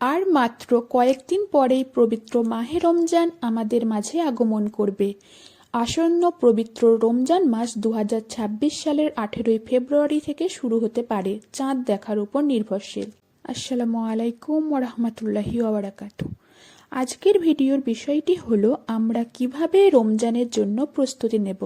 আর মাত্র কয়েকদিন পরেই পবিত্র মাহে রমজান আমাদের মাঝে আগমন করবে। আসন্ন পবিত্র রমজান মাস দু হাজার ছাব্বিশ সালের আঠেরোই ফেব্রুয়ারি থেকে শুরু হতে পারে, চাঁদ দেখার উপর নির্ভরশীল। আসসালামু আলাইকুম ওরহমতুল্লাহি ওবরাকাতু আজকের ভিডিওর বিষয়টি হলো, আমরা কীভাবে রমজানের জন্য প্রস্তুতি নেব?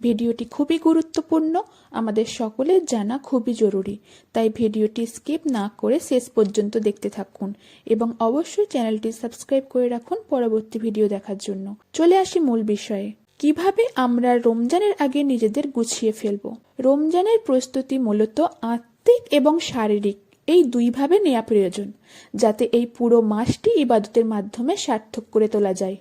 ভিডিওটি খুবই গুরুত্বপূর্ণ। আমাদের সকলের জানা খুবই জরুরি। তাই ভিডিওটি স্কিপ না করে শেষ পর্যন্ত দেখতে থাকুন এবং অবশ্যই চ্যানেলটি সাবস্ক্রাইব করে রাখুন পরবর্তী ভিডিও দেখার জন্য। চলে আসি মূল বিষয়ে। কীভাবে আমরা রমজানের আগে নিজেদের গুছিয়ে ফেলব? রমজানের প্রস্তুতি মূলত আত্মিক এবং শারীরিক, এই দুইভাবে নেওয়া প্রয়োজন, যাতে এই পুরো মাসটি ইবাদতের মাধ্যমে সার্থক করে তোলা যায়।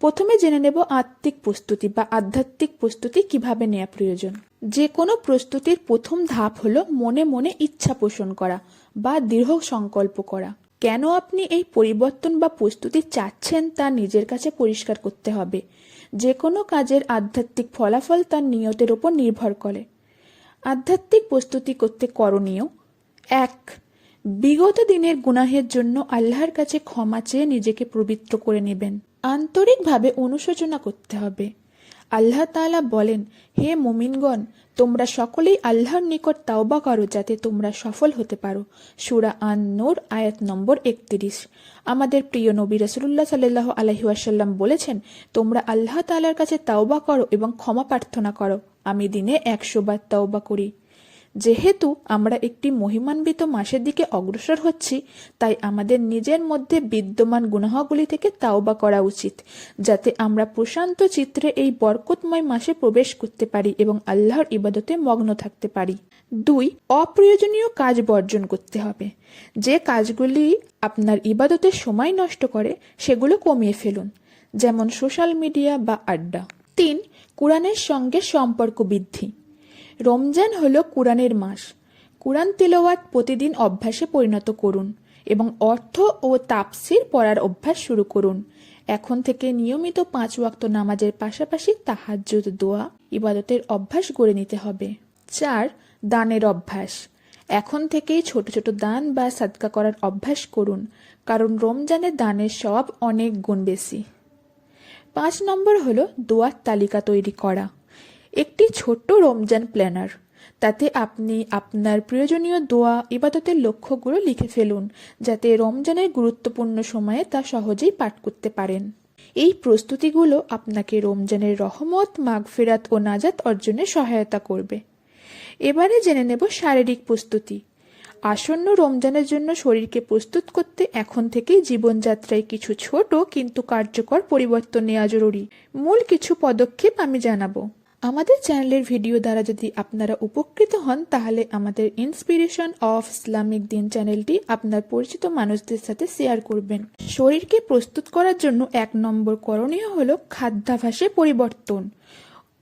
প্রথমে জেনে নেব আত্মিক প্রস্তুতি বা আধ্যাত্মিক প্রস্তুতি কীভাবে নেওয়া প্রয়োজন। যে কোনো প্রস্তুতির প্রথম ধাপ হলো মনে মনে ইচ্ছা পোষণ করা বা দৃঢ় সংকল্প করা। কেন আপনি এই পরিবর্তন বা প্রস্তুতি চাচ্ছেন তা নিজের কাছে পরিষ্কার করতে হবে। যে কোনো কাজের আধ্যাত্মিক ফলাফল তার নিয়তের ওপর নির্ভর করে। আধ্যাত্মিক প্রস্তুতি করতে করণীয় এক, বিগত দিনের গুনাহের জন্য আল্লাহর কাছে ক্ষমা চেয়ে নিজেকে পবিত্র করে নেবেন। আন্তরিকভাবে অনুশোচনা করতে হবে। আল্লাহ তাআলা বলেন, হে মোমিনগণ, তোমরা সকলেই আল্লাহর নিকট তাওবা করো যাতে তোমরা সফল হতে পারো। সুরা আন নূর আয়াত নম্বর একত্রিশ। আমাদের প্রিয় নবী রসুল্লাহ সাল্লাহ আলহিউসাল্লাম বলেছেন, তোমরা আল্লাহ তাআলার কাছে তাওবা করো এবং ক্ষমা প্রার্থনা করো। আমি দিনে একশো বার তাওবা করি। যেহেতু আমরা একটি মহিমান্বিত মাসের দিকে অগ্রসর হচ্ছি, তাই আমাদের নিজের মধ্যে বিদ্যমান গুনাহগুলি থেকে তাওবা করা উচিত, যাতে আমরা প্রশান্ত চিত্রে এই বরকতময় মাসে প্রবেশ করতে পারি এবং আল্লাহর ইবাদতে মগ্ন থাকতে পারি। দুই, অপ্রয়োজনীয় কাজ বর্জন করতে হবে। যে কাজগুলি আপনার ইবাদতের সময় নষ্ট করে, সেগুলো কমিয়ে ফেলুন, যেমন সোশ্যাল মিডিয়া বা আড্ডা। তিন, কোরআনের সঙ্গে সম্পর্ক বৃদ্ধি। রমজান হলো কোরআনের মাস। কোরআন তেলাওয়াত প্রতিদিন অভ্যাসে পরিণত করুন এবং অর্থ ও তাপসির পড়ার অভ্যাস শুরু করুন। এখন থেকে নিয়মিত পাঁচ ওয়াক্ত নামাজের পাশাপাশি তাহাজ্জুদ, দোয়া, ইবাদতের অভ্যাস গড়ে নিতে হবে। চার, দানের অভ্যাস। এখন থেকেই ছোট ছোট দান বা সাদকা করার অভ্যাস করুন, কারণ রমজানের দানের সব অনেক গুণ বেশি। পাঁচ নম্বর হলো দোয়ার তালিকা তৈরি করা। একটি ছোট্ট রমজান প্ল্যানার। তাতে আপনি আপনার প্রয়োজনীয় দোয়া, ইবাদতের লক্ষ্যগুলো লিখে ফেলুন, যাতে রমজানের গুরুত্বপূর্ণ সময়ে তা সহজেই পাঠ করতে পারেন। এই প্রস্তুতিগুলো আপনাকে রমজানের রহমত, মাগফিরাত ও নাজাত অর্জনে সহায়তা করবে। এবারে জেনে নেব শারীরিক প্রস্তুতি। আসন্ন রমজানের জন্য শরীরকে প্রস্তুত করতে এখন থেকেই জীবনযাত্রায় কিছু ছোট কিন্তু কার্যকর পরিবর্তন নেওয়া জরুরি। মূল কিছু পদক্ষেপ আমি জানাব। আমাদের চ্যানেলের ভিডিও দ্বারা যদি আপনারা উপকৃত হন, তাহলে আমাদের ইন্সপিরেশন অফ ইসলামিক দিন চ্যানেলটি আপনার পরিচিত মানুষদের সাথে শেয়ার করবেন। শরীরকে প্রস্তুত করার জন্য এক নম্বর করণীয় হল খাদ্যাভাসে পরিবর্তন।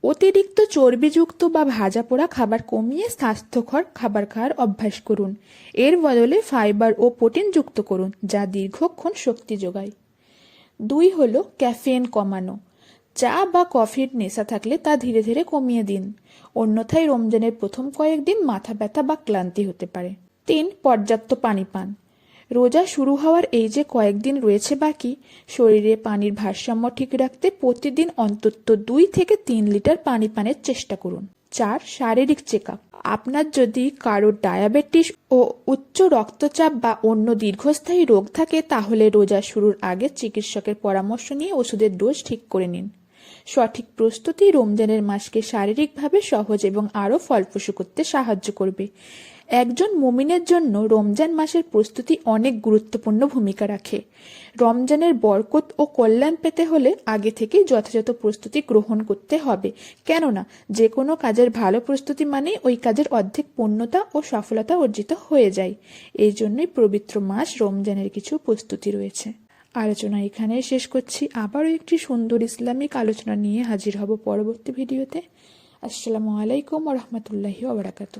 অতিরিক্ত চর্বিযুক্ত বা ভাজা পোড়া খাবার কমিয়ে স্বাস্থ্যকর খাবার খাওয়ার অভ্যাস করুন। এর বদলে ফাইবার ও প্রোটিন যুক্ত করুন, যা দীর্ঘক্ষণ শক্তি যোগায়। দুই হলো ক্যাফেন কমানো। চা বা কফির নেশা থাকলে তা ধীরে ধীরে কমিয়ে দিন। অন্যথায় রমজানের প্রথম কয়েকদিন মাথা ব্যথা বা ক্লান্তি হতে পারে। তিন, পর্যাপ্ত পানি পান। রোজা শুরু হওয়ার এই যে কয়েকদিন রয়েছে বাকি, শরীরে পানির ভারসাম্য ঠিক রাখতে প্রতিদিন অন্তত দুই থেকে তিন লিটার পানি পানের চেষ্টা করুন। চার, শারীরিক চেক আপনার যদি কারও ডায়াবেটিস ও উচ্চ রক্তচাপ বা অন্য দীর্ঘস্থায়ী রোগ থাকে, তাহলে রোজা শুরুর আগে চিকিৎসকের পরামর্শ নিয়ে ওষুধের ডোজ ঠিক করে নিন। সঠিক প্রস্তুতি রমজানের মাসকে শারীরিকভাবে সহজ এবং আরও ফলপ্রসূ করতে সাহায্য করবে। একজন মুমিনের জন্য রমজান মাসের প্রস্তুতি অনেক গুরুত্বপূর্ণ ভূমিকা রাখে। রমজানের বরকত ও কল্যাণ পেতে হলে আগে থেকেই যথাযথ প্রস্তুতি গ্রহণ করতে হবে। কেননা যে কোনো কাজের ভালো প্রস্তুতি মানে ওই কাজের অর্ধেক পূর্ণতা ও সফলতা অর্জিত হয়ে যায়। এই জন্যই পবিত্র মাস রমজানের কিছু প্রস্তুতি রয়েছে। আলোচনা এখানে শেষ করছি। আবারও একটি সুন্দর ইসলামিক আলোচনা নিয়ে হাজির হব পরবর্তী ভিডিওতে। আসসালামু আলাইকুম রহমতুল্লাহি ওবরাকাতু